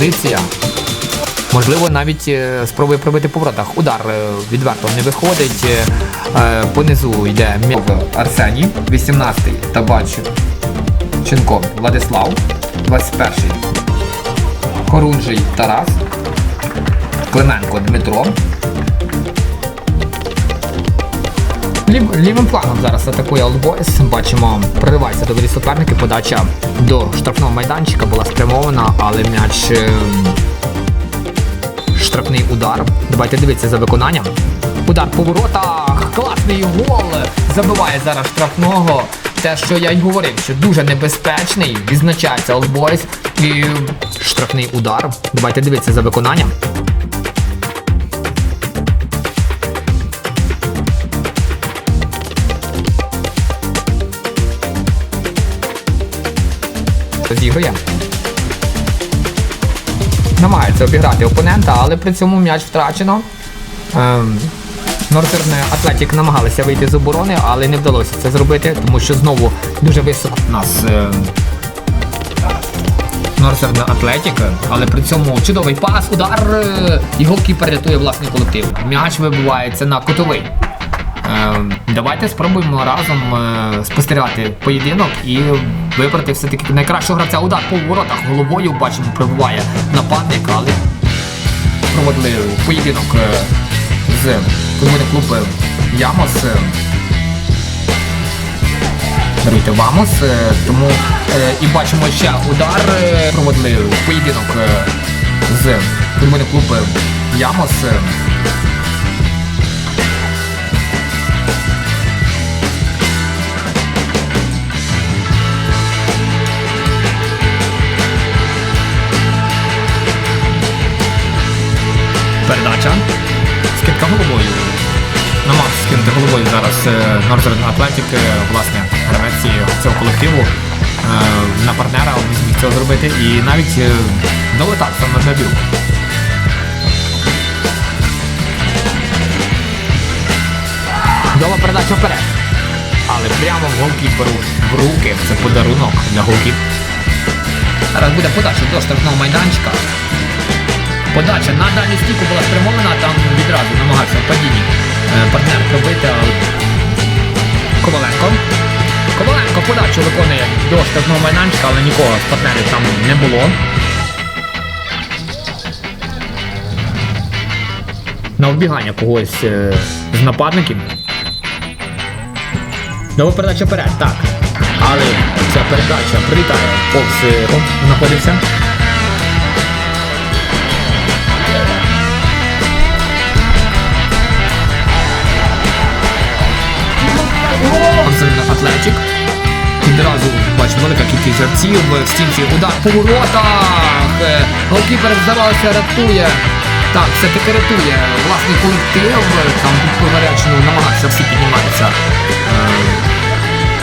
позиція. Можливо, навіть е, спробує пробити по воротах. Удар е, відверто не виходить. Е, Понизу йде Арсеній, 18-й Табач Ченко Владислав, 21-й Корунжий Тарас, Клименко Дмитро. Лів, лівим флангом зараз атакує Олдбойс. Бачимо, прориваються доволі суперники. Подача до штрафного майданчика була спрямована, але м'яч. е, Штрафний удар. Давайте дивитися за виконанням. Удар по воротах. Класний гол. Забиває зараз штрафного. Те, що я й говорив, що дуже небезпечний. Відзначається Олдбойс. І штрафний удар. Давайте дивитися за виконанням. Розігрує. Намагається обіграти опонента, але при цьому м'яч втрачено. Ем, Нортерн Атлетік намагалися вийти з оборони, але не вдалося це зробити, тому що знову дуже високо у нас Нортерн Атлетік, але при цьому чудовий пас, удар е, і голкіпер рятує власний колектив. М'яч вибивається на котовий. Ем, Давайте спробуємо разом е, спостерігати поєдинок і вибрати все-таки найкращого гравця. Удар по воротах головою бачимо, прибуває нападник, але проводили поєдинок е, з футбольним клубом Ямос. е, Даруйте Вамос, е, тому е, і бачимо ще удар. е, Проводили поєдинок е, з футбольним клубом Ямос. Е, Northern Athletic, е, власне, гравець цього колективу. е, На партнера він зміг цього зробити і навіть е, долетав саме на білку. Чудова передача вперед. Але прямо в голкіперу в руки. Це подарунок для голкіпера. Зараз буде подача до штрафного майданчика. Подача на дальню стійку була спрямована, там відразу намагався в падінні е, партнер пробити, але Коваленко. Коваленко подачу виконує до штрафного майданчика, але нікого з партнерів там не було. На вбігання когось е, з нападників. Нова передача вперед, так. Але ця передача прилітає повз е, знаходився. Арсенал Атлетик. Відразу бачимо велика кількість гравців в стінці удар по воротах. Е, Голкіпер здавалося рятує. Так, все-таки рятує власний колектив. Там під поверечну намагався всі підніматися е,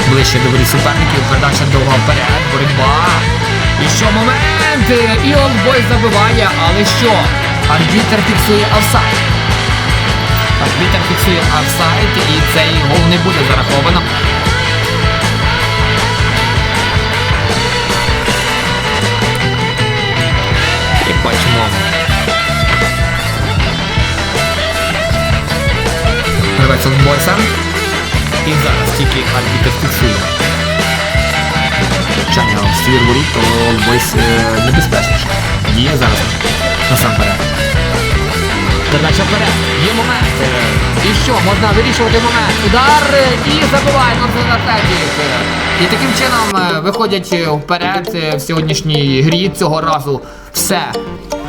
ближче до воріт суперників. Передача довга вперед, боротьба. І що момент? І Олдбой забиває, але що? Арбітер фіксує офсайд. Арбітер фіксує офсайд і цей гол не буде зараховано. І бачимо. Гравець Олдбойса. І зараз тільки арбітер фіксує. В воріт, то Олдбойс е, небезпечніше. Діє зараз насамперед. Передача вперед. Є момент. І що? Можна вирішувати момент. Удар і забиває Норден Атлетік. І таким чином е, виходять е, вперед е, в сьогоднішній грі. Цього разу все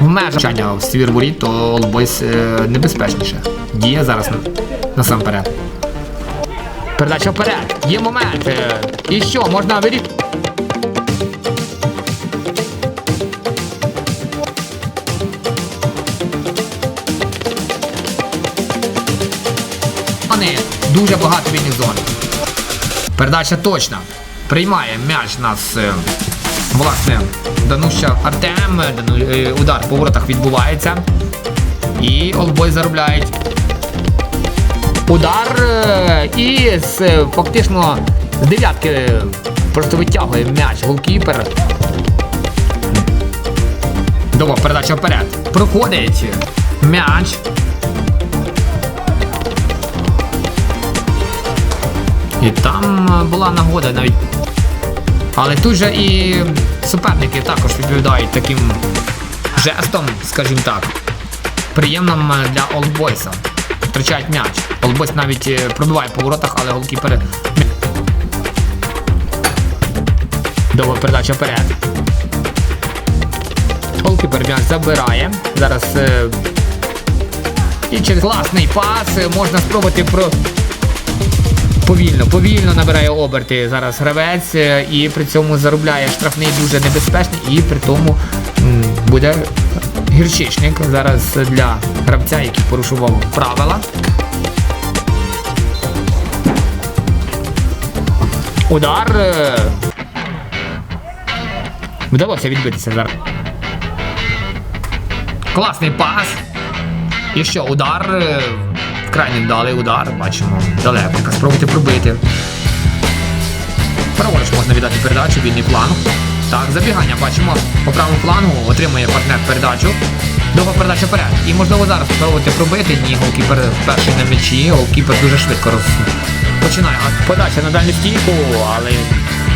в межах в ствір воріт, то Олдбойс е, небезпечніше. Діє зараз насамперед. Передача вперед. Є момент. І що? Можна вирішувати. Дуже багато вільних зон. Передача точна. Приймає м'яч нас. е, Власне, Дануща Артем. Е, Удар по воротах відбувається. І Олбой заробляють. Удар е, і з фактично з дев'ятки просто витягує м'яч голкіпер. Довга передача вперед. Проходить. М'яч. І там е, була нагода навіть. Але тут же і суперники також відповідають таким жестом, скажімо так, приємним е, для Олдбойса. Втрачають м'яч. Олдбойс навіть е, пробиває по воротах, але голкіпер. Довга передача вперед. Голкіпер м'яч забирає. Зараз. І через класний пас можна спробувати про. Повільно, повільно набирає оберти зараз гравець е, і при цьому заробляє штрафний дуже небезпечний і при тому буде гірчичник зараз для гравця, який порушував правила. Удар. е, Вдалося відбитися зараз. Класний пас. І що, удар. Крайній вдалий удар, бачимо. Далеко. Спробуйте пробити. Праворуч можна віддати передачу, вільний план. Так, забігання бачимо по правому флангу, отримує партнер передачу. Довга передача вперед. І можливо зараз спробувати пробити. Ні, голкіпер перший на м'ячі, голкіпер дуже швидко роз... починає. Подача на дальню стійку, але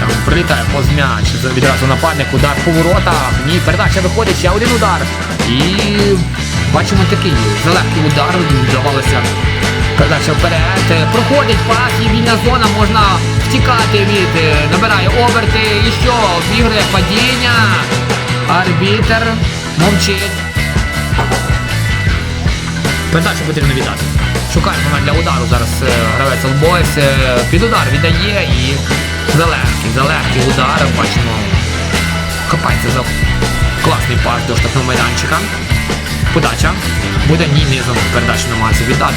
там прилітає повз м'яч. Відразу нападник, удар по воротах. Ні, передача виходить, ще один удар. І бачимо такий залегкий удар, вдавалося. Передача вперед. Проходить пас і вільна зона, можна втікати від. е, Набирає оберти. І що? Обігрує падіння. Арбітер мовчить. Передачу потрібно віддати. Шукає момент для удару. Зараз е, гравець Олбойс е, під удар віддає і залегкий, залегкий удар. Бачимо. Хапається за класний пас до штрафного майданчика. Подача. Буде ні низом передачу намагається віддати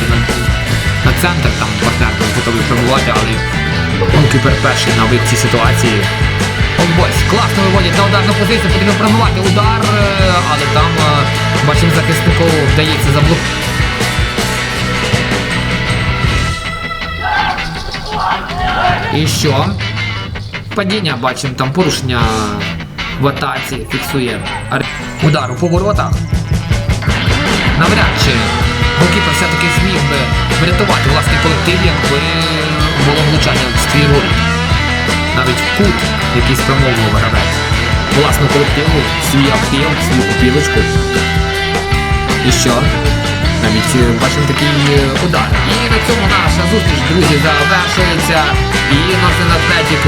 на, центр, там партнер там готовий пробувати, але голкіпер перший на вихід цій ситуації. Олбойс класно виводять на ударну позицію, потрібно пробувати удар, е, але там е, бачимо захиснику вдається заблокувати. І що? Падіння бачимо, там порушення в атаці фіксує удар у поворотах. Навряд чи голкіпер все-таки зміг би врятувати власний колектив, якби було влучання в роль. Навіть в кут, який спрямовував гравець. Власну колективу, свій актив, свою купілочку. І що? Навіть е, бачимо такий е, удар. І на цьому наша зустріч, друзі, завершується. І Норсен Атлетік